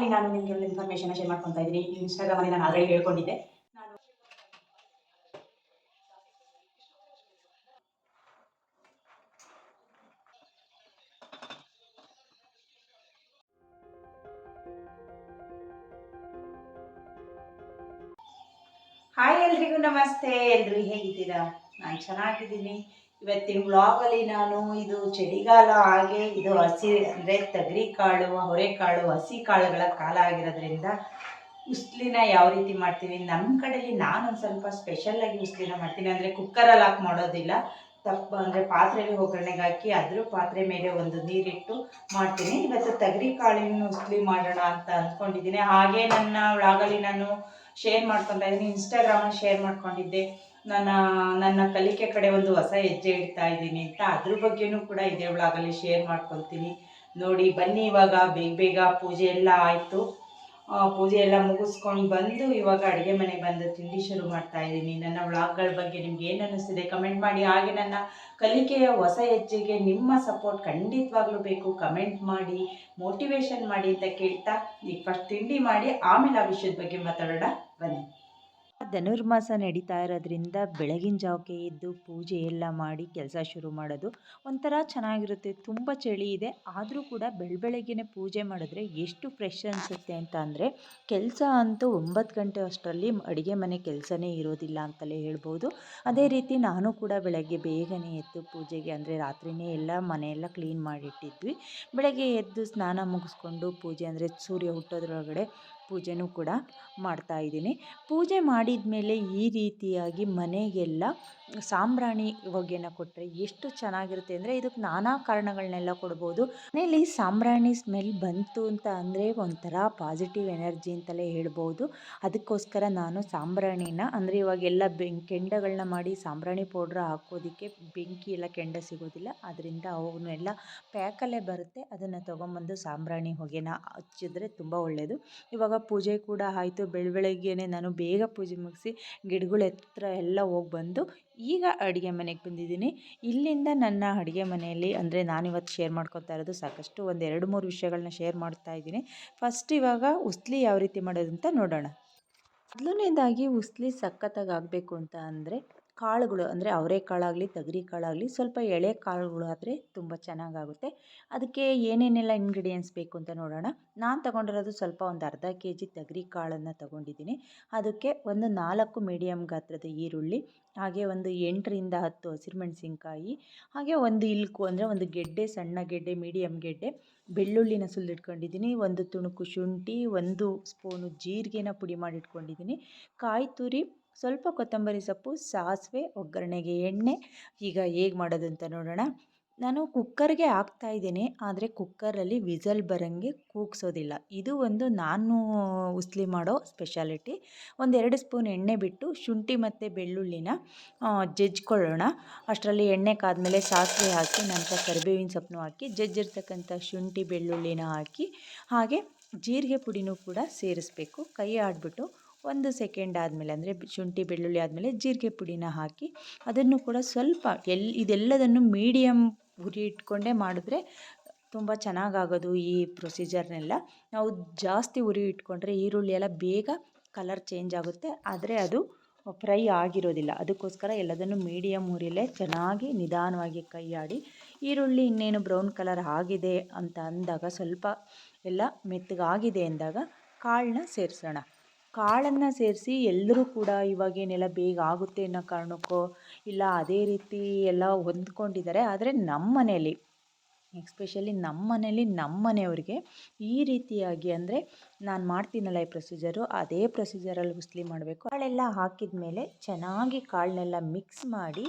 ಬ್ಲಾಗಲ್ಲಿ ನಾನು ನಿಮಗೆ ಒಂದು ಇನ್ಫಾರ್ಮೇಷನ್ ಶೇರ್ ಮಾಡ್ಕೊತಾ ಇದ್ದೀನಿ. ಇನ್ಸ್ಟಾಗ್ರಾಮಲ್ಲಿ ನಾನು ಆಲ್ರೆಡಿ ಹೇಳ್ಕೊಂಡಿದ್ದೆ. ಹಾಯ್ ಎಲ್ರಿಗೂ ನಮಸ್ತೆ. ಎಲ್ರು ಹೇಗಿದ್ದೀರಾ? ನಾನು ಚೆನ್ನಾಗಿದ್ದೀನಿ. ಇವತ್ತಿನ ಬ್ಲಾಗಲ್ಲಿ ನಾನು ಇದು ಚಳಿಗಾಲ ಹಾಗೆ ಇದು ಹಸಿ ಅಂದರೆ ತಗರಿ ಕಾಳು, ಹೊರೆಕಾಳು, ಹಸಿ ಕಾಳುಗಳ ಕಾಲ ಆಗಿರೋದ್ರಿಂದ ಉಸ್ಲಿನ ಯಾವ ರೀತಿ ಮಾಡ್ತೀವಿ? ನಮ್ಮ ಕಡೆಯಲ್ಲಿ ನಾನು ಒಂದು ಸ್ವಲ್ಪ ಸ್ಪೆಷಲ್ಲಾಗಿ ಉಸ್ಲಿನ ಮಾಡ್ತೀನಿ. ಅಂದರೆ ಕುಕ್ಕರಲ್ಲಿ ಹಾಕಿ ಮಾಡೋದಿಲ್ಲ. ತಪ್ಪು ಅಂದರೆ ಪಾತ್ರೆಯಲ್ಲಿ ಒಗ್ಗರಣೆಗೆ ಹಾಕಿ ಅದ್ರ ಪಾತ್ರೆ ಮೇಲೆ ಒಂದು ನೀರಿಟ್ಟು ಮಾಡ್ತೀನಿ. ಇವತ್ತು ತಗರಿ ಕಾಳಿನ ಉಸ್ಲಿ ಮಾಡೋಣ ಅಂತ ಅಂದ್ಕೊಂಡಿದ್ದೀನಿ ಹಾಗೆ ನನ್ನ ವ್ಲಾಗಲ್ಲಿ ನಾನು ಶೇರ್ ಮಾಡ್ಕೊತಾ ಇದ್ದೀನಿ ಇನ್ಸ್ಟಾಗ್ರಾಮಲ್ಲಿ ಶೇರ್ ಮಾಡ್ಕೊಂಡಿದ್ದೆ. ನನ್ನ ನನ್ನ ಕಲಿಕೆ ಕಡೆ ಒಂದು ಹೊಸ ಹೆಜ್ಜೆ ಇಡ್ತಾ ಇದ್ದೀನಿ ಅಂತ ಅದ್ರ ಬಗ್ಗೆನೂ ಕೂಡ ಇದೇ ವ್ಲಾಗಲ್ಲಿ ಶೇರ್ ಮಾಡ್ಕೊತೀನಿ ನೋಡಿ, ಬನ್ನಿ ಇವಾಗ ಬೇಗ ಬೇಗ ಪೂಜೆ ಎಲ್ಲ ಆಯಿತು. ಪೂಜೆ ಎಲ್ಲ ಮುಗಿಸ್ಕೊಂಡು ಬಂದು ಇವಾಗ ಅಡುಗೆ ಮನೆ ಬಂದು ತಿಂಡಿ ಶುರು ಮಾಡ್ತಾ ಇದ್ದೀನಿ. ನನ್ನ ವ್ಲಾಗ್ಗಳ ಬಗ್ಗೆ ನಿಮ್ಗೆ ಏನು ಅನ್ನಿಸ್ತಿದೆ ಕಮೆಂಟ್ ಮಾಡಿ. ಹಾಗೆ ನನ್ನ ಕಲಿಕೆಯ ಹೊಸ ಹೆಜ್ಜೆಗೆ ನಿಮ್ಮ ಸಪೋರ್ಟ್ ಖಂಡಿತವಾಗ್ಲೂ ಬೇಕು. ಕಮೆಂಟ್ ಮಾಡಿ ಮೋಟಿವೇಶನ್ ಮಾಡಿ ಅಂತ ಕೇಳ್ತಾ ಈಗ ಫಸ್ಟ್ ತಿಂಡಿ ಮಾಡಿ, ಆಮೇಲೆ ಆ ವಿಷಯದ ಬಗ್ಗೆ ಮಾತಾಡೋಣ. ಬನ್ನಿ. ಧನುರ್ಮಾಸ ನಡೀತಾ ಇರೋದ್ರಿಂದ ಬೆಳಗಿನ ಜಾವಕ್ಕೆ ಎದ್ದು ಪೂಜೆ ಎಲ್ಲ ಮಾಡಿ ಕೆಲಸ ಶುರು ಮಾಡೋದು ಒಂಥರ ಚೆನ್ನಾಗಿರುತ್ತೆ. ತುಂಬ ಚಳಿ ಇದೆ. ಆದರೂ ಕೂಡ ಬೆಳಬೆಳಗ್ಗೆನೇ ಪೂಜೆ ಮಾಡಿದ್ರೆ ಎಷ್ಟು ಫ್ರೆಶ್ ಅನಿಸುತ್ತೆ ಅಂತ ಅಂದರೆ ಕೆಲಸ ಅಂತೂ ಒಂಬತ್ತು ಗಂಟೆ ಅಷ್ಟರಲ್ಲಿ ಅಡುಗೆ ಮನೆ ಕೆಲಸನೇ ಇರೋದಿಲ್ಲ ಅಂತಲೇ ಹೇಳ್ಬೋದು. ಅದೇ ರೀತಿ ನಾನು ಕೂಡ ಬೆಳಗ್ಗೆ ಬೇಗನೆ ಎದ್ದು ಪೂಜೆಗೆ ಅಂದರೆ ರಾತ್ರಿಯೇ ಎಲ್ಲ ಮನೆಯೆಲ್ಲ ಕ್ಲೀನ್ ಮಾಡಿಟ್ಟಿದ್ವಿ. ಬೆಳಗ್ಗೆ ಎದ್ದು ಸ್ನಾನ ಮುಗಿಸ್ಕೊಂಡು ಪೂಜೆ ಅಂದರೆ ಸೂರ್ಯ ಹುಟ್ಟೋದ್ರೊಳಗಡೆ ಪೂಜೆನೂ ಕೂಡ ಮಾಡ್ತಾ ಇದ್ದೀನಿ. ಪೂಜೆ ಮಾಡಿದ ಮೇಲೆ ಈ ರೀತಿಯಾಗಿ ಮನೆಗೆಲ್ಲ ಸಾಂಬ್ರಾಣಿ ಹೊಗೆನ ಕೊಟ್ಟರೆ ಎಷ್ಟು ಚೆನ್ನಾಗಿರುತ್ತೆ ಅಂದರೆ ಇದಕ್ಕೆ ನಾನಾ ಕಾರಣಗಳನ್ನೆಲ್ಲ ಕೊಡ್ಬೋದು. ಮನೆಯಲ್ಲಿ ಸಾಂಬ್ರಾಣಿ ಸ್ಮೆಲ್ ಬಂತು ಅಂತ ಅಂದರೆ ಒಂಥರ ಪಾಸಿಟಿವ್ ಎನರ್ಜಿ ಅಂತಲೇ ಹೇಳ್ಬೋದು. ಅದಕ್ಕೋಸ್ಕರ ನಾನು ಸಾಂಬ್ರಾಣಿನ ಅಂದರೆ ಇವಾಗೆಲ್ಲ ಬೆಂ ಕೆಂಡಗಳನ್ನ ಮಾಡಿ ಸಾಂಬ್ರಾಣಿ ಪೌಡ್ರ್ ಹಾಕೋದಕ್ಕೆ ಬೆಂಕಿ ಎಲ್ಲ ಕೆಂಡ ಸಿಗೋದಿಲ್ಲ. ಅದರಿಂದ ಅವನ್ನೆಲ್ಲ ಪ್ಯಾಕಲ್ಲೇ ಬರುತ್ತೆ. ಅದನ್ನು ತೊಗೊಂಬಂದು ಸಾಂಬ್ರಾಣಿ ಹೊಗೆನ ಹಚ್ಚಿದ್ರೆ ತುಂಬ ಒಳ್ಳೆಯದು ಇವಾಗ ಪೂಜೆ ಕೂಡ ಆಯಿತು. ಬೆಳಬೆಳಗ್ಗೆನೆ ನಾನು ಬೇಗ ಪೂಜೆ ಮುಗಿಸಿ ಗಿಡಗಳ ಹತ್ರ ಎಲ್ಲ ಹೋಗಿ ಬಂದು ಈಗ ಅಡುಗೆ ಮನೆಗೆ ಬಂದಿದ್ದೀನಿ. ಇಲ್ಲಿಂದ ನನ್ನ ಅಡುಗೆ ಮನೆಯಲ್ಲಿ ಅಂದರೆ ನಾನಿವತ್ತು ಶೇರ್ ಮಾಡ್ಕೊತಾ ಇರೋದು ಸಾಕಷ್ಟು ಒಂದು ಎರಡು ಮೂರು ವಿಷಯಗಳನ್ನ ಶೇರ್ ಮಾಡ್ತಾ ಇದ್ದೀನಿ. ಫಸ್ಟ್ ಇವಾಗ ಉಸ್ಲಿ ಯಾವ ರೀತಿ ಮಾಡೋದು ಅಂತ ನೋಡೋಣ. ಮೊದಲನೇದಾಗಿ ಉಸ್ಲಿ ಸಖತ್ತಾಗಿ ಆಗಬೇಕು ಅಂತ ಅಂದರೆ ಕಾಳುಗಳು ಅಂದರೆ ಅವರೆಕಾಳಾಗಲಿ ತೊಗರಿ ಕಾಳಾಗಲಿ, ಸ್ವಲ್ಪ ಎಳೆ ಕಾಳುಗಳು ಆದರೆ ತುಂಬ ಚೆನ್ನಾಗಾಗುತ್ತೆ. ಅದಕ್ಕೆ ಏನೇನೆಲ್ಲ ಇಂಗ್ರೀಡಿಯೆಂಟ್ಸ್ ಬೇಕು ಅಂತ ನೋಡೋಣ. ನಾನು ತೊಗೊಂಡಿರೋದು ಸ್ವಲ್ಪ ಒಂದು ಅರ್ಧ ಕೆ ಜಿ ತೊಗರಿ ಕಾಳನ್ನು ತೊಗೊಂಡಿದ್ದೀನಿ. ಅದಕ್ಕೆ ಒಂದು ನಾಲ್ಕು ಮೀಡಿಯಮ್ ಗಾತ್ರದ ಈರುಳ್ಳಿ, ಹಾಗೆ ಒಂದು ಎಂಟರಿಂದ ಹತ್ತು ಹಸಿರುಮೆಣಸಿನ್ಕಾಯಿ, ಹಾಗೆ ಒಂದು ಇಲ್ಕು ಅಂದರೆ ಒಂದು ಗೆಡ್ಡೆ, ಸಣ್ಣ ಗೆಡ್ಡೆ ಮೀಡಿಯಮ್ ಗೆಡ್ಡೆ, ಬೆಳ್ಳುಳ್ಳಿನ ಸುಲಿದಿಟ್ಕೊಂಡಿದ್ದೀನಿ, ಒಂದು ತುಣುಕು ಶುಂಠಿ, ಒಂದು ಸ್ಪೂನು ಜೀರಿಗೆನ ಪುಡಿ ಮಾಡಿಟ್ಕೊಂಡಿದ್ದೀನಿ. ಕಾಯಿ ತುರಿ ಸ್ವಲ್ಪ ಕೊತ್ತಂಬರಿ ಸೊಪ್ಪು, ಸಾಸಿವೆ, ಒಗ್ಗರಣೆಗೆ ಎಣ್ಣೆ. ಈಗ ಹೇಗೆ ಮಾಡೋದು ಅಂತ ನೋಡೋಣ. ನಾನು ಕುಕ್ಕರ್ಗೆ ಹಾಕ್ತಾಯಿದ್ದೀನಿ ಆದರೆ ಕುಕ್ಕರಲ್ಲಿ ವಿಸಲ್ ಬರೋಂಗೆ ಕೂಗ್ಸೋದಿಲ್ಲ. ಇದು ಒಂದು ನಾನು ಉಸ್ಲಿ ಮಾಡೋ ಸ್ಪೆಷಾಲಿಟಿ. ಒಂದೆರಡು ಸ್ಪೂನ್ ಎಣ್ಣೆ ಬಿಟ್ಟು ಶುಂಠಿ ಮತ್ತು ಬೆಳ್ಳುಳ್ಳಿನ ಜಜ್ಕೊಳ್ಳೋಣ ಅಷ್ಟರಲ್ಲಿ ಎಣ್ಣೆ ಕಾದ್ಮೇಲೆ ಸಾಸಿವೆ ಹಾಕಿ, ನಂತರ ಕರಿಬೇವಿನ ಸೊಪ್ಪನ್ನು ಹಾಕಿ, ಜಜ್ಜಿರ್ತಕ್ಕಂಥ ಶುಂಠಿ, ಬೆಳ್ಳುಳ್ಳಿನ ಹಾಕಿ, ಹಾಗೆ ಜೀರಿಗೆ ಪುಡಿನೂ ಕೂಡ ಸೇರಿಸ್ಬೇಕು. ಕೈ ಆಡಿಬಿಟ್ಟು ಒಂದು ಸೆಕೆಂಡ್ ಆದಮೇಲೆ ಅಂದರೆ ಶುಂಠಿ, ಬೆಳ್ಳುಳ್ಳಿ ಆದಮೇಲೆ ಜೀರಿಗೆ ಪುಡಿನ ಹಾಕಿ ಅದನ್ನು ಕೂಡ ಸ್ವಲ್ಪ ಎಲ್, ಇದೆಲ್ಲದನ್ನು ಮೀಡಿಯಮ್ ಉರಿ ಇಟ್ಕೊಂಡೇ ಮಾಡಿದ್ರೆ ತುಂಬ ಚೆನ್ನಾಗಾಗೋದು ಈ ಪ್ರೊಸೀಜರ್ನೆಲ್ಲ ನಾವು ಜಾಸ್ತಿ ಉರಿ ಇಟ್ಕೊಂಡ್ರೆ ಈರುಳ್ಳಿ ಎಲ್ಲ ಬೇಗ ಕಲರ್ ಚೇಂಜ್ ಆಗುತ್ತೆ. ಆದರೆ ಅದು ಫ್ರೈ ಆಗಿರೋದಿಲ್ಲ. ಅದಕ್ಕೋಸ್ಕರ ಎಲ್ಲದನ್ನು ಮೀಡಿಯಮ್ ಉರಿಲೇ ಚೆನ್ನಾಗಿ ನಿಧಾನವಾಗಿ ಕೈಯಾಡಿ ಈರುಳ್ಳಿ ಇನ್ನೇನು ಬ್ರೌನ್ ಕಲರ್ ಆಗಿದೆ ಅಂತ ಅಂದಾಗ ಸ್ವಲ್ಪ ಎಲ್ಲ ಮೆತ್ತಗಾಗಿದೆ ಅಂದಾಗ ಕಾಳನ್ನ ಸೇರಿಸೋಣ. ಕಾಳನ್ನು ಸೇರಿಸಿ ಎಲ್ಲರೂ ಕೂಡ ಇವಾಗೇನೆಲ್ಲ ಬೇಗ ಆಗುತ್ತೆ ಅನ್ನೋ ಕಾರಣಕ್ಕೋ ಇಲ್ಲ ಅದೇ ರೀತಿ ಎಲ್ಲ ಹೊಂದ್ಕೊಂಡಿದ್ದಾರೆ. ಆದರೆ ನಮ್ಮ ಮನೇಲಿ ಎಕ್ಸ್ಪೆಷಲಿ ನಮ್ಮ ಮನೇಲಿ ನಮ್ಮ ಮನೆಯವ್ರಿಗೆ ಈ ರೀತಿಯಾಗಿ ಅಂದರೆ ನಾನು ಮಾಡ್ತೀನಲ್ಲ ಈ ಪ್ರೊಸೀಜರು ಅದೇ ಪ್ರೊಸೀಜರಲ್ಲಿ ಉಸ್ಲಿ ಮಾಡಬೇಕು. ಕಾಳೆಲ್ಲ ಹಾಕಿದ ಮೇಲೆ ಚೆನ್ನಾಗಿ ಕಾಳನ್ನೆಲ್ಲ ಮಿಕ್ಸ್ ಮಾಡಿ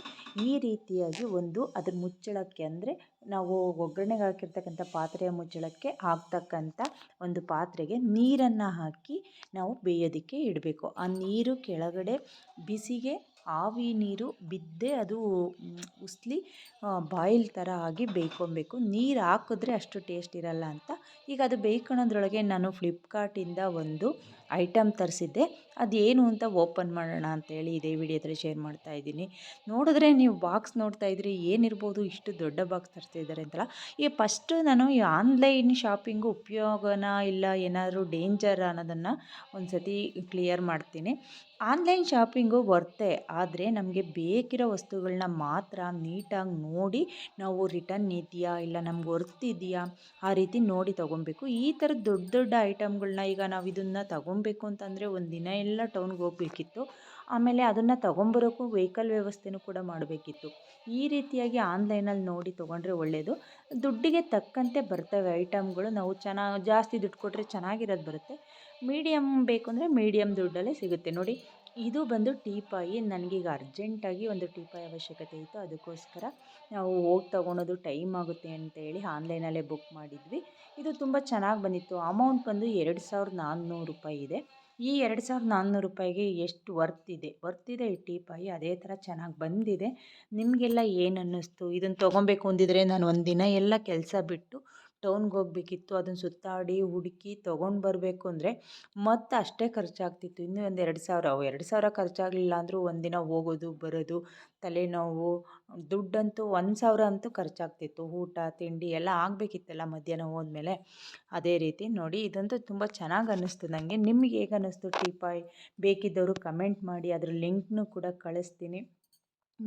ಈ ರೀತಿಯಾಗಿ ಒಂದು ಅದ್ರ ಮುಚ್ಚಳಕ್ಕೆ ಅಂದರೆ ನಾವು ಒಗ್ಗರಣೆಗೆ ಹಾಕಿರ್ತಕ್ಕಂಥ ಪಾತ್ರೆಯ ಮುಚ್ಚಳಕ್ಕೆ ಹಾಕ್ತಕ್ಕಂಥ ಒಂದು ಪಾತ್ರೆಗೆ ನೀರನ್ನು ಹಾಕಿ ನಾವು ಬೇಯೋದಕ್ಕೆ ಇಡಬೇಕು. ಆ ನೀರು ಕೆಳಗಡೆ ಬಿಸಿಗೆ ಆವಿ ನೀರು ಬಿದ್ದೇ ಅದು ಉಸ್ಲಿ ಬಾಯ್ಲ್ ಥರ ಆಗಿ ಬೇಯ್ಕೊಬೇಕು ನೀರು ಹಾಕಿದ್ರೆ ಅಷ್ಟು ಟೇಸ್ಟ್ ಇರಲ್ಲ ಅಂತ. ಈಗ ಅದು ಬೇಯ್ಕೊಳೋದ್ರೊಳಗೆ ನಾನು ಫ್ಲಿಪ್ಕಾರ್ಟಿಂದ ಒಂದು ಐಟಮ್ ತರಿಸಿದ್ದೆ. ಅದೇನು ಅಂತ ಓಪನ್ ಮಾಡೋಣ ಅಂತೇಳಿ ಇದೇ ವಿಡಿಯೋದಲ್ಲಿ ಶೇರ್ ಮಾಡ್ತಾ ಇದ್ದೀನಿ. ನೋಡಿದ್ರೆ ನೀವು ಬಾಕ್ಸ್ ನೋಡ್ತಾ ಇದ್ರಿ, ಏನಿರ್ಬೋದು ಇಷ್ಟು ದೊಡ್ಡ ಬಾಕ್ಸ್ ತರಿಸಿದ್ದಾರೆ ಅಂತಲ್ಲ. ಈ ಫಸ್ಟು ನಾನು ಈ ಆನ್ಲೈನ್ ಶಾಪಿಂಗು ಉಪಯೋಗನ ಇಲ್ಲ, ಏನಾದರೂ ಡೇಂಜರ್ ಅನ್ನೋದನ್ನು ಒಂದು ಸತಿ ಕ್ಲಿಯರ್ ಮಾಡ್ತೀನಿ ಆನ್ಲೈನ್ ಶಾಪಿಂಗು ವರ್ತೆ ಆದರೆ ನಮಗೆ ಬೇಕಿರೋ ವಸ್ತುಗಳನ್ನ ಮಾತ್ರ ನೀಟಾಗಿ ನೋಡಿ ನಾವು ರಿಟರ್ನ್ ಇದೆಯಾ, ಇಲ್ಲ ನಮ್ಗೆ ಹೊರ್ತಿದೆಯಾ ಆ ರೀತಿ ನೋಡಿ ತೊಗೊಬೇಕು ಈ ಥರ ದೊಡ್ಡ ದೊಡ್ಡ ಐಟಮ್ಗಳನ್ನ ಈಗ ನಾವು ಇದನ್ನು ತೊಗೊಬೇಕು ಅಂತಂದರೆ ಒಂದು ದಿನ ಎಲ್ಲ ಟೌನ್ಗೆ ಹೋಗ್ಬೇಕಿತ್ತು. ಆಮೇಲೆ ಅದನ್ನು ತೊಗೊಂಬರೋಕ್ಕೂ ವೆಹಿಕಲ್ ವ್ಯವಸ್ಥೆನೂ ಕೂಡ ಮಾಡಬೇಕಿತ್ತು. ಈ ರೀತಿಯಾಗಿ ಆನ್ಲೈನಲ್ಲಿ ನೋಡಿ ತೊಗೊಂಡ್ರೆ ಒಳ್ಳೆಯದು ದುಡ್ಡಿಗೆ ತಕ್ಕಂತೆ ಬರ್ತವೆ ಐಟಮ್ಗಳು. ನಾವು ಚೆನ್ನಾಗಿ ಜಾಸ್ತಿ ದುಡ್ಡು ಕೊಟ್ಟರೆ ಚೆನ್ನಾಗಿರೋದು ಬರುತ್ತೆ. ಮೀಡಿಯಮ್ ಬೇಕು ಅಂದರೆ ಮೀಡಿಯಮ್ ದುಡ್ಡಲ್ಲೇ ಸಿಗುತ್ತೆ. ನೋಡಿ ಇದು ಬಂದು ಟೀಪಾಯಿ. ನನಗೀಗ ಅರ್ಜೆಂಟಾಗಿ ಒಂದು ಟೀಪಾಯಿ ಅವಶ್ಯಕತೆ ಇತ್ತು. ಅದಕ್ಕೋಸ್ಕರ ನಾವು ಹೋಗಿ ತೊಗೊಳೋದು ಟೈಮ್ ಆಗುತ್ತೆ ಅಂತ ಹೇಳಿ ಆನ್ಲೈನಲ್ಲೇ ಬುಕ್ ಮಾಡಿದ್ವಿ. ಇದು ತುಂಬ ಚೆನ್ನಾಗಿ ಬಂದಿತ್ತು. ಅಮೌಂಟ್ ಬಂದು ಎರಡು ಸಾವಿರದ ನಾನ್ನೂರು ರೂಪಾಯಿ ಇದೆ. ಈ ಎರಡು ಸಾವಿರದ ನಾನ್ನೂರು ರೂಪಾಯಿಗೆ ಎಷ್ಟು ವರ್ತ್ ಇದೆ? ವರ್ತ್ ಇದೆ ಈ ಟೀಪಾಯಿ. ಅದೇ ಥರ ಚೆನ್ನಾಗಿ ಬಂದಿದೆ. ನಿಮಗೆಲ್ಲ ಏನು ಅನ್ನಿಸ್ತು? ಇದನ್ನು ತೊಗೊಬೇಕು ಅಂದಿದ್ರೆ ನಾನು ಒಂದು ದಿನ ಎಲ್ಲ ಕೆಲಸ ಬಿಟ್ಟು ಟೌನ್ಗೆ ಹೋಗಬೇಕಿತ್ತು ಅದನ್ನು ಸುತ್ತಾಡಿ ಹುಡುಕಿ ತೊಗೊಂಡು ಬರಬೇಕು ಅಂದರೆ ಮತ್ತೆ ಅಷ್ಟೇ ಖರ್ಚಾಗ್ತಿತ್ತು. ಇನ್ನೂ ಒಂದು ಎರಡು ಸಾವಿರ ಎರಡು ಸಾವಿರ ಖರ್ಚಾಗಲಿಲ್ಲ ಅಂದರೂ ಒಂದಿನ ಹೋಗೋದು, ಬರೋದು, ತಲೆನೋವು, ದುಡ್ಡಂತೂ ಒಂದು ಸಾವಿರ ಅಂತೂ ಖರ್ಚಾಗ್ತಿತ್ತು. ಊಟ, ತಿಂಡಿ ಎಲ್ಲ ಆಗಬೇಕಿತ್ತಲ್ಲ ಮಧ್ಯಾಹ್ನ ಹೋದ್ಮೇಲೆ. ಅದೇ ರೀತಿ ನೋಡಿ, ಇದಂತೂ ತುಂಬ ಚೆನ್ನಾಗಿ ಅನ್ನಿಸ್ತು ನನಗೆ ನಿಮ್ಗೆ ಹೇಗೆ ಅನ್ನಿಸ್ತು ಟೀಪಾಯ್? ಬೇಕಿದ್ದವರು ಕಮೆಂಟ್ ಮಾಡಿ, ಅದ್ರ ಲಿಂಕ್ನೂ ಕೂಡ ಕಳಿಸ್ತೀನಿ.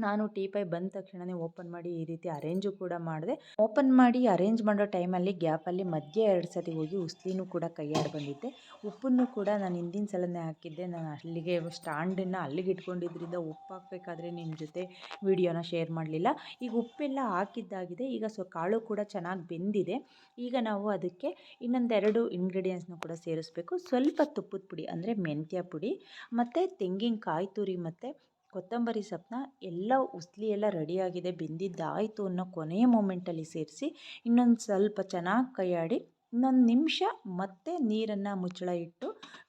ನಾನು ಟೀ ಪೈ ಬಂದ ತಕ್ಷಣವೇ ಓಪನ್ ಮಾಡಿ ಈ ರೀತಿ ಅರೇಂಜು ಕೂಡ ಮಾಡಿದೆ. ಓಪನ್ ಮಾಡಿ ಅರೇಂಜ್ ಮಾಡೋ ಟೈಮಲ್ಲಿ ಗ್ಯಾಪಲ್ಲಿ ಮಧ್ಯೆ ಎರಡು ಸತಿ ಹೋಗಿ ಉಸ್ಲಿನೂ ಕೂಡ ಕೈಯಾಡಿ ಬಂದಿದ್ದೆ. ಉಪ್ಪನ್ನು ಕೂಡ ನಾನು ಹಿಂದಿನ ಸಲನೇ ಹಾಕಿದ್ದೆ. ನಾನು ಅಲ್ಲಿಗೆ ಸ್ಟ್ಯಾಂಡನ್ನು ಅಲ್ಲಿಗೆ ಇಟ್ಕೊಂಡಿದ್ದರಿಂದ ಉಪ್ಪು ಹಾಕಬೇಕಾದ್ರೆ ನಿಮ್ಮ ಜೊತೆ ವಿಡಿಯೋನ ಶೇರ್ ಮಾಡಲಿಲ್ಲ. ಈಗ ಉಪ್ಪೆಲ್ಲ ಹಾಕಿದ್ದಾಗಿದೆ. ಈಗ ಸೊ ಕಾಳು ಕೂಡ ಚೆನ್ನಾಗಿ ಬೆಂದಿದೆ. ಈಗ ನಾವು ಅದಕ್ಕೆ ಇನ್ನೊಂದೆರಡು ಇಂಗ್ರೀಡಿಯೆಂಟ್ಸ್ನ ಕೂಡ ಸೇರಿಸ್ಬೇಕು. ಸ್ವಲ್ಪ ತುಪ್ಪದ ಪುಡಿ ಅಂದರೆ ಮೆಂತ್ಯ ಪುಡಿ, ಮತ್ತು ತೆಂಗಿನಕಾಯಿ ತುರಿ ಮತ್ತು ಕೊತ್ತಂಬರಿ ಸೊಪ್ಪನ್ನ ಎಲ್ಲ ಉಸ್ಲಿ ಎಲ್ಲ ರೆಡಿಯಾಗಿದೆ ಬೆಂದಿದ್ದಾಯಿತು ಅನ್ನೋ ಕೊನೆಯ ಮೂಮೆಂಟಲ್ಲಿ ಸೇರಿಸಿ ಇನ್ನೊಂದು ಸ್ವಲ್ಪ ಚೆನ್ನಾಗಿ ಕೈಯಾಡಿ ಇನ್ನೊಂದು ನಿಮಿಷ ಮತ್ತೆ ನೀರನ್ನು ಮುಚ್ಚಳ ಇಟ್ಟು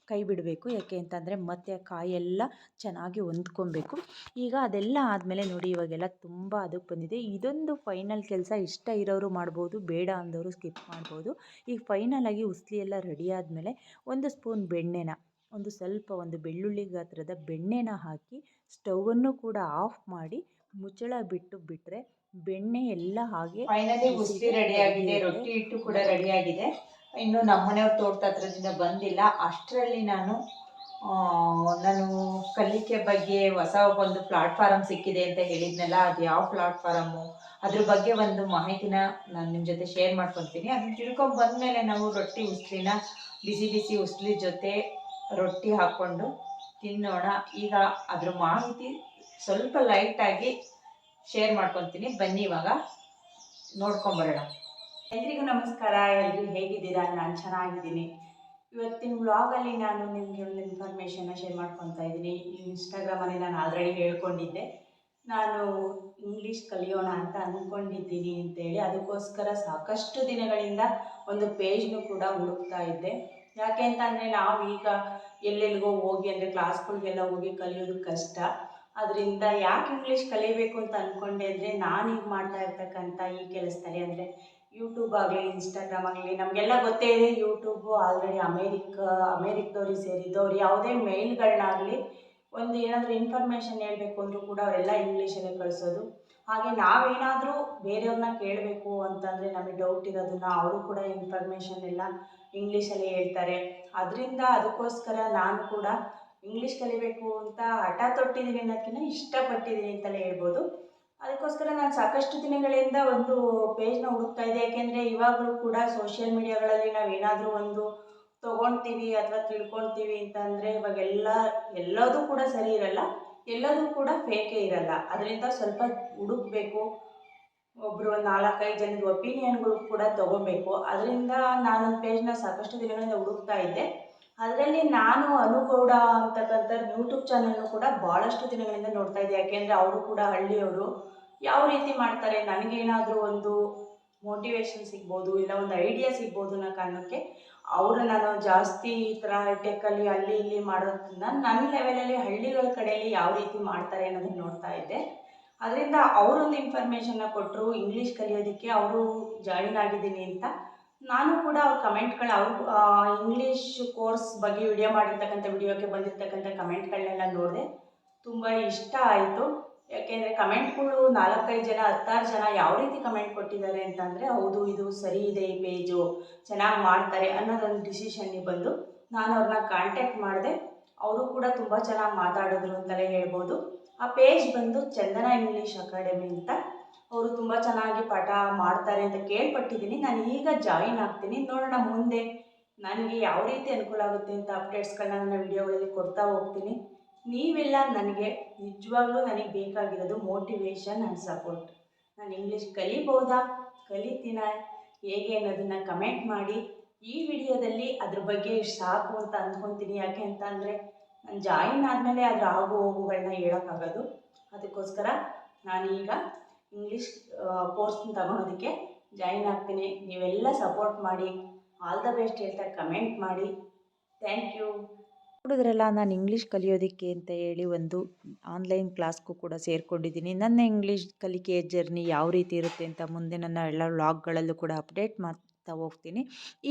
ಕೈ ಬಿಡಬೇಕು. ಯಾಕೆ ಅಂತಂದರೆ ಮತ್ತೆ ಕಾಯೆಲ್ಲ ಚೆನ್ನಾಗಿ ಹೊಂದ್ಕೊಬೇಕು. ಈಗ ಅದೆಲ್ಲ ಆದಮೇಲೆ ನೋಡಿ ಇವಾಗೆಲ್ಲ ತುಂಬ ಅದಕ್ಕೆ ಬಂದಿದೆ. ಇದೊಂದು ಫೈನಲ್ ಕೆಲಸ ಇಷ್ಟ ಇರೋರು ಮಾಡ್ಬೋದು, ಬೇಡ ಅಂದವರು ಸ್ಕಿಪ್ ಮಾಡ್ಬೋದು. ಈಗ ಫೈನಲಾಗಿ ಉಸ್ಲಿ ಎಲ್ಲ ರೆಡಿ ಆದಮೇಲೆ ಒಂದು ಸ್ಪೂನ್ ಬೆಣ್ಣೆನ ಒಂದು ಸ್ವಲ್ಪ ಒಂದು ಬೆಳ್ಳುಳ್ಳಿ ಗಾತ್ರದ ಬೆಣ್ಣೆನ ಹಾಕಿ ಸ್ಟವನ್ನು ಕೂಡ ಆಫ್ ಮಾಡಿ ಮುಚ್ಚಳ ಬಿಟ್ಟು ಬಿಟ್ಟರೆ ಬೆಣ್ಣೆ ಎಲ್ಲ ಹಾಗೆ ಫೈನಲಿ ಉಸ್ಲಿ ರೆಡಿ ಆಗಿದೆ ರೊಟ್ಟಿ ಹಿಟ್ಟು ಕೂಡ ರೆಡಿ ಆಗಿದೆ. ಇನ್ನು ನಮ್ಮನೆಯವ್ರ ತೋಟದ ಹತ್ರದಿಂದ ಬಂದಿಲ್ಲ. ಅಷ್ಟರಲ್ಲಿ ನಾನು ನಾನು ಕಲಿಕೆ ಬಗ್ಗೆ ಹೊಸ ಒಂದು ಪ್ಲಾಟ್ಫಾರಮ್ ಸಿಕ್ಕಿದೆ ಅಂತ ಹೇಳಿದ್ನಲ್ಲ ಅದು ಯಾವ ಪ್ಲಾಟ್ಫಾರಮು ಅದ್ರ ಬಗ್ಗೆ ಒಂದು ಮಾಹಿತಿನ ನಾನು ನಿಮ್ಮ ಜೊತೆ ಶೇರ್ ಮಾಡ್ಕೊತೀನಿ. ಅದನ್ನ ತಿಳ್ಕೊಂಡು ಬಂದಮೇಲೆ ನಾವು ರೊಟ್ಟಿ ಉಸ್ಲಿನ ಬಿಸಿ ಬಿಸಿ ಉಸ್ಲಿ ಜೊತೆ ರೊಟ್ಟಿ ಹಾಕ್ಕೊಂಡು ತಿನ್ನೋಣ. ಈಗ ಅದ್ರ ಮಾಹಿತಿ ಸ್ವಲ್ಪ ಲೈಟಾಗಿ ಶೇರ್ ಮಾಡ್ಕೊತೀನಿ ಬನ್ನಿ ಇವಾಗ ನೋಡ್ಕೊಂಬರೋಣ. ಎಲ್ರಿಗೂ ನಮಸ್ಕಾರ. ಎಲ್ಲರೂ ಹೇಗಿದ್ದೀರಾ? ನಾನು ಚೆನ್ನಾಗಿದ್ದೀನಿ. ಇವತ್ತಿನ ವ್ಲಾಗಲ್ಲಿ ನಾನು ನಿಮಗೆ ಒಂದು ಇನ್ಫಾರ್ಮೇಷನ್ನ ಶೇರ್ ಮಾಡ್ಕೊತಾ ಇದ್ದೀನಿ. ಇನ್ಸ್ಟಾಗ್ರಾಮಲ್ಲಿ ನಾನು ಆಲ್ರೆಡಿ ಹೇಳ್ಕೊಂಡಿದ್ದೆ. ನಾನು ಇಂಗ್ಲೀಷ್ ಕಲಿಯೋಣ ಅಂತ ಅಂದ್ಕೊಂಡಿದ್ದೀನಿ ಅಂತೇಳಿ. ಅದಕ್ಕೋಸ್ಕರ ಸಾಕಷ್ಟು ದಿನಗಳಿಂದ ಒಂದು ಪೇಜ್ನು ಕೂಡ ಹುಡುಕ್ತಾ ಇದ್ದೆ. ಯಾಕೆ ಅಂತಂದರೆ ನಾವು ಈಗ ಎಲ್ಲೆಲ್ಲಿಗೋ ಹೋಗಿ ಅಂದರೆ ಕ್ಲಾಸ್ಗಳಿಗೆಲ್ಲ ಹೋಗಿ ಕಲಿಯೋದು ಕಷ್ಟ. ಅದರಿಂದ ಯಾಕೆ ಇಂಗ್ಲೀಷ್ ಕಲಿಬೇಕು ಅಂತ ಅಂದ್ಕೊಂಡೆ ಅಂದರೆ ನಾನು ಈಗ ಮಾಡ್ತಾ ಇರ್ತಕ್ಕಂಥ ಈ ಕೆಲಸದಲ್ಲಿ ಅಂದರೆ ಯೂಟ್ಯೂಬ್ ಆಗಲಿ ಇನ್ಸ್ಟಾಗ್ರಾಮ್ ಆಗಲಿ, ನಮಗೆಲ್ಲ ಗೊತ್ತೇ ಇದೆ ಯೂಟ್ಯೂಬು ಆಲ್ರೆಡಿ ಅಮೇರಿಕ ಅಮೇರಿಕದವ್ರಿಗೆ ಸೇರಿದ್ದವ್ರು ಯಾವುದೇ ಮೇಲ್ಗಳನ್ನಾಗಲಿ ಒಂದು ಏನಾದರೂ ಇನ್ಫಾರ್ಮೇಷನ್ ಹೇಳಬೇಕು ಅಂದರೂ ಕೂಡ ಅವರೆಲ್ಲ ಇಂಗ್ಲೀಷಲ್ಲೇ ಕಳಿಸೋದು. ಹಾಗೆ ನಾವೇನಾದರೂ ಬೇರೆಯವ್ರನ್ನ ಕೇಳಬೇಕು ಅಂತಂದರೆ ನಮಗೆ ಡೌಟ್ ಇರೋದನ್ನ ಅವರು ಕೂಡ ಇನ್ಫಾರ್ಮೇಷನ್ ಎಲ್ಲ ಇಂಗ್ಲೀಷಲ್ಲೇ ಹೇಳ್ತಾರೆ. ಅದರಿಂದ ಅದಕ್ಕೋಸ್ಕರ ನಾನು ಕೂಡ ಇಂಗ್ಲೀಷ್ ಕಲಿಬೇಕು ಅಂತ ಹಠ ತೊಟ್ಟಿದ್ದೀನಿ ಅನ್ನೋದಕ್ಕಿಂತ ಇಷ್ಟಪಟ್ಟಿದ್ದೀನಿ ಅಂತಲೇ ಹೇಳ್ಬೋದು. ಅದಕ್ಕೋಸ್ಕರ ನಾನು ಸಾಕಷ್ಟು ದಿನಗಳಿಂದ ಒಂದು ಪೇಜ್ನ ಹುಡುಕ್ತಾ ಇದ್ದೆ. ಯಾಕೆಂದರೆ ಇವಾಗಲೂ ಕೂಡ ಸೋಷಿಯಲ್ ಮೀಡಿಯಾಗಳಲ್ಲಿ ನಾವು ಏನಾದರೂ ಒಂದು ತೊಗೊಳ್ತೀವಿ ಅಥವಾ ತಿಳ್ಕೊಳ್ತೀವಿ ಅಂತಂದರೆ ಇವಾಗೆಲ್ಲ ಎಲ್ಲದೂ ಕೂಡ ಸರಿ ಇರಲ್ಲ. ಎಲ್ಲದೂ ಕೂಡ ಫೇಕೇ ಇರಲ್ಲ. ಅದರಿಂದ ಸ್ವಲ್ಪ ಹುಡುಕ್ಬೇಕು. ಒಬ್ಬರು ಒಂದು ನಾಲ್ಕೈದು ಜನದ ಒಪಿನಿಯನ್ಗಳು ಕೂಡ ತಗೋಬೇಕು. ಅದರಿಂದ ನಾನೊಂದು ಪೇಜ್ನ ಸಾಕಷ್ಟು ದಿನಗಳಿಂದ ಹುಡುಕ್ತಾ ಇದ್ದೆ. ಅದರಲ್ಲಿ ನಾನು ಅನುಗೌಡ ಅಂತಕ್ಕಂಥ ಯೂಟ್ಯೂಬ್ ಚಾನಲ್ನು ಕೂಡ ಭಾಳಷ್ಟು ದಿನಗಳಿಂದ ನೋಡ್ತಾ ಇದ್ದೆ. ಯಾಕೆಂದರೆ ಅವರು ಕೂಡ ಹಳ್ಳಿಯವರು. ಯಾವ ರೀತಿ ಮಾಡ್ತಾರೆ? ನನಗೇನಾದರೂ ಒಂದು ಮೋಟಿವೇಶನ್ ಸಿಗ್ಬೋದು, ಇಲ್ಲ ಒಂದು ಐಡಿಯಾ ಸಿಗ್ಬೋದು ಅನ್ನೋ ಕಾರಣಕ್ಕೆ ಅವರು ನಾನು ಜಾಸ್ತಿ ಈ ಥರ ಟೆಕ್ಕಲ್ಲಿ ಅಲ್ಲಿ ಇಲ್ಲಿ ಮಾಡೋದನ್ನ ನನ್ನ ಲೆವೆಲಲ್ಲಿ ಹಳ್ಳಿಗಳ ಕಡೆಯಲ್ಲಿ ಯಾವ ರೀತಿ ಮಾಡ್ತಾರೆ ಅನ್ನೋದನ್ನ ನೋಡ್ತಾ ಇದ್ದೆ. ಅದರಿಂದ ಅವರೊಂದು ಇನ್ಫಾರ್ಮೇಷನ್ನ ಕೊಟ್ಟರು ಇಂಗ್ಲೀಷ್ ಕಲಿಯೋದಕ್ಕೆ ಅವರು ಜಾಯಿನ್ ಆಗಿದ್ದೀನಿ ಅಂತ. ನಾನು ಕೂಡ ಅವ್ರ ಕಮೆಂಟ್ಗಳು ಅವ್ರು ಇಂಗ್ಲೀಷ್ ಕೋರ್ಸ್ ಬಗ್ಗೆ ವಿಡಿಯೋ ಮಾಡಿರ್ತಕ್ಕಂಥ ವಿಡಿಯೋಕ್ಕೆ ಬಂದಿರತಕ್ಕಂಥ ಕಮೆಂಟ್ಗಳನ್ನೆಲ್ಲ ನೋಡಿದೆ. ತುಂಬ ಇಷ್ಟ ಆಯಿತು. ಯಾಕೆಂದರೆ ಕಮೆಂಟ್ಗಳು ನಾಲ್ಕೈದು ಜನ, ಹತ್ತಾರು ಜನ ಯಾವ ರೀತಿ ಕಮೆಂಟ್ ಕೊಟ್ಟಿದ್ದಾರೆ ಅಂತಂದರೆ, ಹೌದು, ಇದು ಸರಿ ಇದೆ ಈ ಪೇಜು ಚೆನ್ನಾಗಿ ಮಾಡ್ತಾರೆ ಅನ್ನೋದೊಂದು ಡಿಸಿಷನ್ಗೆ ಬಂದು ನಾನು ಅವ್ರನ್ನ ಕಾಂಟ್ಯಾಕ್ಟ್ ಮಾಡಿದೆ. ಅವರು ಕೂಡ ತುಂಬ ಚೆನ್ನಾಗಿ ಮಾತಾಡಿದ್ರು ಅಂತಲೇ ಹೇಳ್ಬೋದು. ಆ ಪೇಜ್ ಬಂದು ಚಂದನ ಇಂಗ್ಲೀಷ್ ಅಕಾಡೆಮಿ ಅಂತ. ಅವರು ತುಂಬ ಚೆನ್ನಾಗಿ ಪಾಠ ಮಾಡ್ತಾರೆ ಅಂತ ಕೇಳ್ಪಟ್ಟಿದ್ದೀನಿ. ನಾನು ಈಗ ಜಾಯಿನ್ ಆಗ್ತೀನಿ. ನೋಡೋಣ ಮುಂದೆ ನನಗೆ ಯಾವ ರೀತಿ ಅನುಕೂಲ ಆಗುತ್ತೆ ಅಂತ ಅಪ್ಡೇಟ್ಸ್ಗಳನ್ನ ನನ್ನ ವಿಡಿಯೋಗಳಲ್ಲಿ ಕೊಡ್ತಾ ಹೋಗ್ತೀನಿ. ನೀವೆಲ್ಲ ನನಗೆ ನಿಜವಾಗ್ಲೂ ನನಗೆ ಬೇಕಾಗಿರೋದು ಮೋಟಿವೇಶನ್ ಆ್ಯಂಡ್ ಸಪೋರ್ಟ್ ನಾನು ಇಂಗ್ಲೀಷ್ ಕಲಿಬೋದಾ ಕಲಿತೀನ? ಹೇಗೆ ಅನ್ನೋದನ್ನು ಕಮೆಂಟ್ ಮಾಡಿ. ಈ ವಿಡಿಯೋದಲ್ಲಿ ಅದ್ರ ಬಗ್ಗೆ ಸಾಕು ಅಂತ ಅಂದ್ಕೊತೀನಿ ಯಾಕೆ ಅಂತ ಅಂದರೆ ಜಾಯಿನ್ ಆದಮೇಲೆ ಅದರ ಆಗು ಹೋಗುಗಳನ್ನ ಹೇಳೋಕ್ಕಾಗೋದು ಅದಕ್ಕೋಸ್ಕರ ನಾನೀಗ ಇಂಗ್ಲೀಷ್ ಕೋರ್ಸ್ನ ತಗೊಳೋದಕ್ಕೆ ಜಾಯಿನ್ ಆಗ್ತೀನಿ. ನೀವೆಲ್ಲ ಸಪೋರ್ಟ್ ಮಾಡಿ ಆಲ್ ದ ಬೆಸ್ಟ್ ಹೇಳ್ತಾ ಕಮೆಂಟ್ ಮಾಡಿ. ಥ್ಯಾಂಕ್ ಯು ಹುಡುಗರೆಲ್ಲ ನಾನು ಇಂಗ್ಲೀಷ್ ಕಲಿಯೋದಕ್ಕೆ ಅಂತ ಹೇಳಿ ಒಂದು ಆನ್ಲೈನ್ ಕ್ಲಾಸ್ಗೂ ಕೂಡ ಸೇರಿಕೊಂಡಿದ್ದೀನಿ. ನನ್ನ ಇಂಗ್ಲೀಷ್ ಕಲಿಕೆಯ ಜರ್ನಿ ಯಾವ ರೀತಿ ಇರುತ್ತೆ ಅಂತ ಮುಂದೆ ನನ್ನ ಎಲ್ಲ ವ್ಲಾಗ್ಗಳಲ್ಲೂ ಕೂಡ ಅಪ್ಡೇಟ್ ಮಾಡ್ತಾ ಹೋಗ್ತೀನಿ.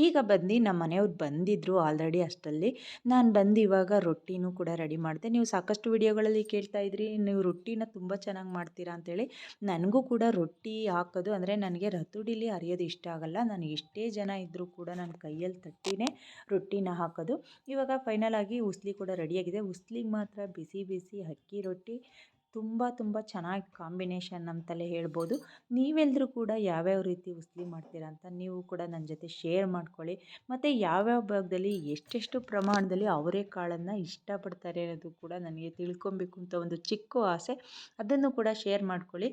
ಈಗ ಬಂದು ನಮ್ಮ ಮನೆಯವ್ರು ಬಂದಿದ್ದರು ಆಲ್ರೆಡಿ ಅಷ್ಟರಲ್ಲಿ ನಾನು ಬಂದು ಇವಾಗ ರೊಟ್ಟಿನೂ ಕೂಡ ರೆಡಿ ಮಾಡಿದೆ ನೀವು ಸಾಕಷ್ಟು ವಿಡಿಯೋಗಳಲ್ಲಿ ಕೇಳ್ತಾ ಇದ್ರಿ, ನೀವು ರೊಟ್ಟಿನ ತುಂಬ ಚೆನ್ನಾಗಿ ಮಾಡ್ತೀರಾ ಅಂತೇಳಿ. ನನಗೂ ಕೂಡ ರೊಟ್ಟಿ ಹಾಕೋದು ಅಂದರೆ ನನಗೆ ರತುಡಿಲಿ ಅರಿಯೋದು ಇಷ್ಟ ಆಗಲ್ಲ. ನಾನು ಎಷ್ಟೇ ಜನ ಇದ್ದರೂ ಕೂಡ ನಾನು ಕೈಯಲ್ಲಿ ತಟ್ಟಿನೇ ರೊಟ್ಟಿನ ಹಾಕೋದು. ಇವಾಗ ಫೈನಲ್ ಆಗಿ ಉಸ್ಲಿ ಕೂಡ ರೆಡಿಯಾಗಿದೆ ಉಸ್ಲಿಗೆ ಮಾತ್ರ ಬಿಸಿ ಬಿಸಿ ಅಕ್ಕಿ ರೊಟ್ಟಿ ತುಂಬ ತುಂಬ ಚೆನ್ನಾಗಿ ಕಾಂಬಿನೇಷನ್ ಅಂತಲೇ ಹೇಳ್ಬೋದು. ನೀವೆಲ್ಲರೂ ಕೂಡ ಯಾವ್ಯಾವ ರೀತಿ ಉಸ್ಲಿ ಮಾಡ್ತೀರಾ ಅಂತ ನೀವು ಕೂಡ ನನ್ನ ಜೊತೆ ಶೇರ್ ಮಾಡ್ಕೊಳ್ಳಿ. ಮತ್ತು ಯಾವ್ಯಾವ ಭಾಗದಲ್ಲಿ ಎಷ್ಟೆಷ್ಟು ಪ್ರಮಾಣದಲ್ಲಿ ಅವರೆಕಾಳನ್ನು ಇಷ್ಟಪಡ್ತಾರೆ ಅನ್ನೋದು ಕೂಡ ನನಗೆ ತಿಳ್ಕೊಬೇಕು ಅಂತ ಒಂದು ಚಿಕ್ಕ ಆಸೆ. ಅದನ್ನು ಕೂಡ ಶೇರ್ ಮಾಡ್ಕೊಳ್ಳಿ.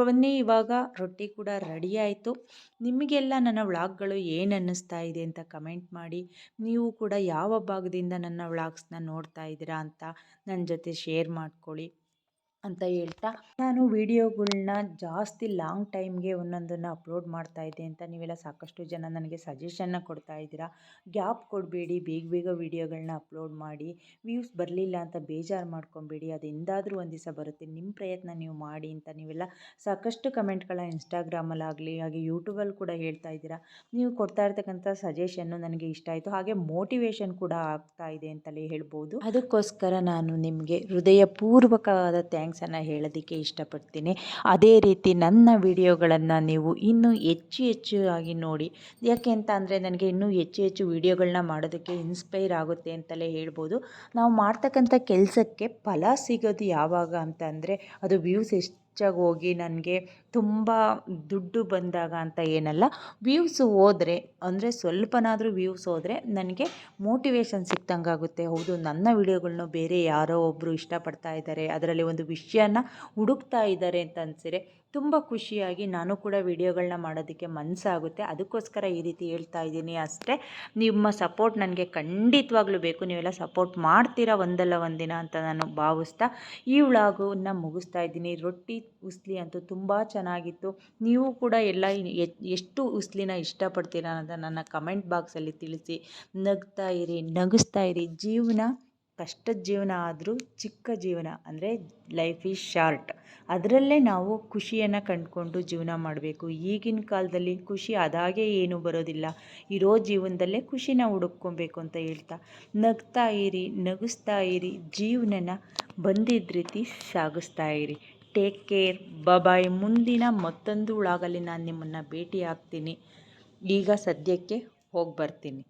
ಬನ್ನಿ, ಇವಾಗ ರೊಟ್ಟಿ ಕೂಡ ರೆಡಿ ಆಯಿತು. ನಿಮಗೆಲ್ಲ ನನ್ನ ವ್ಲಾಗ್ಗಳು ಏನು ಅನ್ನಿಸ್ತಾ ಇದೆ ಅಂತ ಕಮೆಂಟ್ ಮಾಡಿ. ನೀವು ಕೂಡ ಯಾವ ಭಾಗದಿಂದ ನನ್ನ ವ್ಲಾಗ್ಸ್ನ ನೋಡ್ತಾ ಇದ್ದೀರಾ ಅಂತ ನನ್ನ ಜೊತೆ ಶೇರ್ ಮಾಡ್ಕೊಳ್ಳಿ. ಅಂತ ಹೇಳ್ತಾ, ನಾನು ವೀಡಿಯೋಗಳ್ನ ಜಾಸ್ತಿ ಲಾಂಗ್ ಟೈಮ್ಗೆ ಒಂದೊಂದನ್ನು ಅಪ್ಲೋಡ್ ಮಾಡ್ತಾ ಇದ್ದೆ ಅಂತ ನೀವೆಲ್ಲ ಸಾಕಷ್ಟು ಜನ ನನಗೆ ಸಜೆಷನ್ನ ಕೊಡ್ತಾ ಇದ್ದೀರಾ? ಗ್ಯಾಪ್ ಕೊಡಬೇಡಿ, ಬೇಗ ಬೇಗ ವೀಡಿಯೋಗಳನ್ನ ಅಪ್ಲೋಡ್ ಮಾಡಿ, ವ್ಯೂಸ್ ಬರಲಿಲ್ಲ ಅಂತ ಬೇಜಾರು ಮಾಡ್ಕೊಬೇಡಿ, ಅದು ಎಂದಾದರೂ ಒಂದು ದಿವಸ ಬರುತ್ತೆ. ನಿಮ್ಮ ಪ್ರಯತ್ನ ನೀವು ಮಾಡಿ ಅಂತ ನೀವೆಲ್ಲ ಸಾಕಷ್ಟು ಕಮೆಂಟ್ಗಳ ಇನ್ಸ್ಟಾಗ್ರಾಮಲ್ಲಾಗಲಿ ಹಾಗೆ ಯೂಟ್ಯೂಬಲ್ಲಿ ಕೂಡ ಹೇಳ್ತಾ ಇದ್ದೀರಾ. ನೀವು ಕೊಡ್ತಾ ಇರ್ತಕ್ಕಂಥ ಸಜೆಷನ್ನು ನನಗೆ ಇಷ್ಟ ಆಯಿತು. ಹಾಗೆ ಮೋಟಿವೇಶನ್ ಕೂಡ ಆಗ್ತಾ ಇದೆ ಅಂತಲೇ ಹೇಳ್ಬೋದು. ಅದಕ್ಕೋಸ್ಕರ ನಾನು ನಿಮಗೆ ಹೃದಯಪೂರ್ವಕವಾದ ಥ್ಯಾಂಕ್ಸನ್ನು ಹೇಳೋದಕ್ಕೆ ಇಷ್ಟಪಡ್ತೀನಿ. ಅದೇ ರೀತಿ ನನ್ನ ವಿಡಿಯೋಗಳನ್ನು ನೀವು ಇನ್ನೂ ಹೆಚ್ಚು ಹೆಚ್ಚು ಆಗಿ ನೋಡಿ. ಯಾಕೆ ಅಂತ ಅಂದರೆ ನನಗೆ ಇನ್ನೂ ಹೆಚ್ಚು ಹೆಚ್ಚು ವಿಡಿಯೋಗಳನ್ನ ಮಾಡೋದಕ್ಕೆ ಇನ್ಸ್ಪೈರ್ ಆಗುತ್ತೆ ಅಂತಲೇ ಹೇಳ್ಬೋದು. ನಾವು ಮಾಡ್ತಕ್ಕಂಥ ಕೆಲಸಕ್ಕೆ ಫಲ ಸಿಗೋದು ಯಾವಾಗ ಅಂತ ಅಂದರೆ ಅದು ವ್ಯೂಸ್ ಎಷ್ಟು ಹೆಚ್ಚಾಗಿ ಹೋಗಿ ನನಗೆ ತುಂಬ ದುಡ್ಡು ಬಂದಾಗ ಅಂತ ಏನಲ್ಲ ವ್ಯೂಸ್ ಹೋದರೆ, ಅಂದರೆ ಸ್ವಲ್ಪನಾದರೂ ವ್ಯೂವ್ಸ್ ಹೋದರೆ ನನಗೆ ಮೋಟಿವೇಶನ್ ಸಿಕ್ದಂಗೆ ಆಗುತ್ತೆ. ಹೌದು, ನನ್ನ ವಿಡಿಯೋಗಳ್ನ ಬೇರೆ ಯಾರೋ ಒಬ್ಬರು ಇಷ್ಟಪಡ್ತಾ ಇದ್ದಾರೆ ಅದರಲ್ಲಿ ಒಂದು ವಿಷಯನ ಹುಡುಕ್ತಾ ಇದ್ದಾರೆ ಅಂತ ಅನಿಸಿದ್ರೆ ತುಂಬ ಖುಷಿಯಾಗಿ ನಾನು ಕೂಡ ವಿಡಿಯೋಗಳನ್ನ ಮಾಡೋದಕ್ಕೆ ಮನಸ್ಸಾಗುತ್ತೆ ಅದಕ್ಕೋಸ್ಕರ ಈ ರೀತಿ ಹೇಳ್ತಾ ಇದ್ದೀನಿ. ಅಷ್ಟೇ, ನಿಮ್ಮ ಸಪೋರ್ಟ್ ನನಗೆ ಖಂಡಿತವಾಗ್ಲೂ ಬೇಕು. ನೀವೆಲ್ಲ ಸಪೋರ್ಟ್ ಮಾಡ್ತೀರಾ ಒಂದಲ್ಲ ಒಂದಿನ ಅಂತ ನಾನು ಭಾವಿಸ್ತಾ ಈ ವ್ಲಾಗನ್ನು ಮುಗಿಸ್ತಾ ಇದ್ದೀನಿ. ರೊಟ್ಟಿ ಉಸ್ಲಿ ಅಂತೂ ತುಂಬ ಚೆನ್ನಾಗಿತ್ತು. ನೀವು ಕೂಡ ಎಲ್ಲ ಎಷ್ಟು ಉಸ್ಲಿನ ಇಷ್ಟಪಡ್ತೀರ ಅಂತ ನನ್ನ ಕಮೆಂಟ್ ಬಾಕ್ಸಲ್ಲಿ ತಿಳಿಸಿ. ನಗ್ತಾ ಇರಿ, ನಗಿಸ್ತಾ ಇರಿ. ಜೀವನ ಕಷ್ಟದ ಜೀವನ ಆದರೂ ಚಿಕ್ಕ ಜೀವನ ಅಂದರೆ ಲೈಫ್ ಈಸ್ ಶಾರ್ಟ್ ಅದರಲ್ಲೇ ನಾವು ಖುಷಿಯನ್ನು ಕಂಡುಕೊಂಡು ಜೀವನ ಮಾಡಬೇಕು. ಈಗಿನ ಕಾಲದಲ್ಲಿ ಖುಷಿ ಅದಾಗೆ ಏನೂ ಬರೋದಿಲ್ಲ. ಇರೋ ಜೀವನದಲ್ಲೇ ಖುಷಿನ ಹುಡುಕ್ಕೊಬೇಕು ಅಂತ ಹೇಳ್ತಾ. ನಗ್ತಾ ಇರಿ, ನಗಿಸ್ತಾ ಇರಿ. ಜೀವನನ ಬಂದಿದ್ದ ರೀತಿ ಸಾಗಿಸ್ತಾ ಇರಿ. ಟೇಕ್ ಕೇರ್ ಬಬಾಯ್ ಮುಂದಿನ ಮತ್ತೊಂದು ಉಳಾಗಲ್ಲಿ ನಾನು ನಿಮ್ಮನ್ನು ಭೇಟಿ ಆಗ್ತೀನಿ ಈಗ ಸದ್ಯಕ್ಕೆ ಹೋಗಿ ಬರ್ತೀನಿ